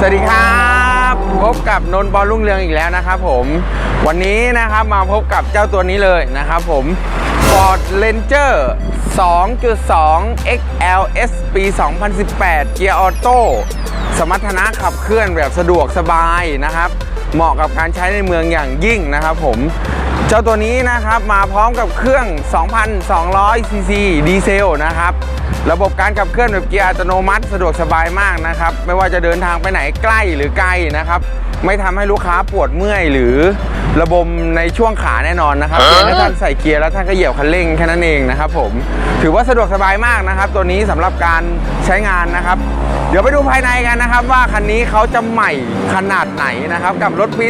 สวัสดีครับพบกับนนท์บอลรุ่งเรืองอีกแล้วนะครับผมวันนี้นะครับมาพบกับเจ้าตัวนี้เลยนะครับผม Ford Ranger 2.2 XLS ปี 2018 เกียร์ออโต้สมรรถนะขับเคลื่อนแบบสะดวกสบายนะครับ เหมาะกับการใช้ในเมืองอย่างยิ่งนะครับผม เจ้าตัวนี้นะครับมาพร้อมกับเครื่อง 2,200 ซีซีดีเซลนะครับ ระบบการขับเคลื่อนแบบเกียร์อัตโนมัติสะดวกสบายมากนะครับ ไม่ว่าจะเดินทางไปไหนใกล้หรือไกลนะครับ ไม่ทำให้ลูกค้าปวดเมื่อยหรือระบมในช่วงขาแน่นอนนะครับเพียงแค่ท่านใส่เกียร์แล้วท่านก็เหยียบคันเร่งแค่นั้นเองนะครับผมถือว่าสะดวกสบายมากนะครับ ตัวนี้สำหรับการใช้งานนะครับ เดี๋ยวไปดูภายในกันนะครับ ว่าคันนี้เขาจะใหม่ขนาดไหนนะครับ กับรถปี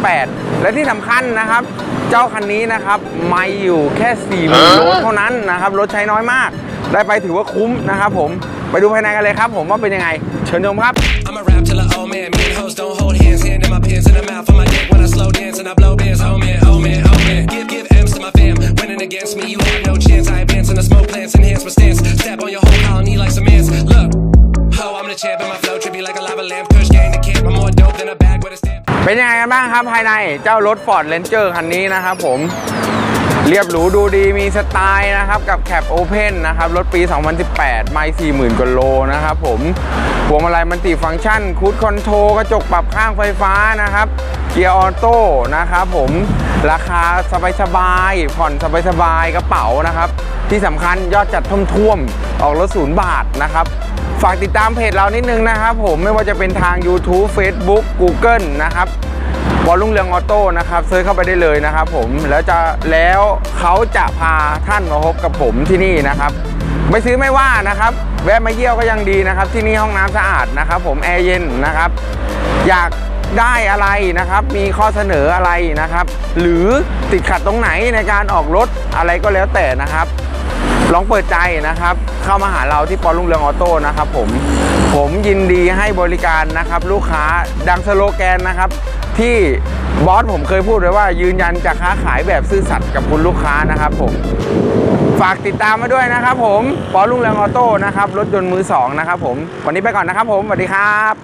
2018 และที่สำคัญนะครับ เจ้าคันนี้นะครับไม่อยู่แค่4 0 0 0 0โลเท่านั้นนะครับรถใช้น้อยมาก ได้ไปถือว่าคุ้มนะครับผมไปดูภายในกันเลยครับ ผมว่าเป็นยังไง เชิญชมครับ pins in the mouth of my dick when I slow dance and I blow bands. Oh man, oh man, oh man. Give, give M's to my fam. Winning against me, you have no chance. I advance in the smoke plants, enhance my stance. Step on your whole colony like some ants. Look, ho, I'm the champ and my flow trippy like a lava lamp. Kush gang the camp. I'm more dope than a bag with a stamp. เป็นยังไงกันบ้างครับภายในเจ้ารถ Ford Ranger คันนี้นะครับผม เรียบหรูดูดีมีสไตล์นะครับ กับแคปโอเพนนะครับ รถปี 2018 ไม่40,000กว่าโลนะครับผมพวงมาลัยมันติฟังก์ชันคูดคอนโทรกระจกปรับข้างไฟฟ้านะครับ เกียร์ออโต้นะครับผมราคาสบายๆ ผ่อนสบายๆ กระเป๋านะครับ ที่สำคัญยอดจัดท่วมๆ ออกรถศูนย์บาทนะครับฝากติดตามเพจเรานิดนึงนะครับผมไม่ว่าจะเป็นทาง YouTube Facebook Google นะครับ บอลลุ่งเรืองออโต้นะครับเซิร์ชเข้าไปได้เลยนะครับ ผมแล้วจะแล้วเขาจะพาท่านมาพบกับผมที่นี่นะครับ ไม่ซื้อไม่ว่านะครับ แวะมาเยี่ยวก็ยังดีนะครับ ที่นี่ห้องน้ำสะอาดนะครับ ผมแอร์เย็นนะครับ อยากได้อะไรนะครับ มีข้อเสนออะไรนะครับ หรือติดขัดตรงไหนในการออกรถอะไรก็แล้วแต่นะครับ ลองเปิดใจนะครับ เข้ามาหาเราที่ปอลุ่งเรืองออโต้นะครับผมผมยินดีให้บริการนะครับ ลูกค้าดังสโลแกนนะครับ ที่บอสผมเคยพูดไว้ว่า ยืนยันจะค้าขายแบบซื่อสัตย์กับคุณลูกค้านะครับผมฝากติดตามมาด้วยนะครับ ผมปอลุ่งเรืองออโต้นะครับรถยนต์มือสองนะครับผมวันนี้ไปก่อนนะครับ ผมสวัสดีครับ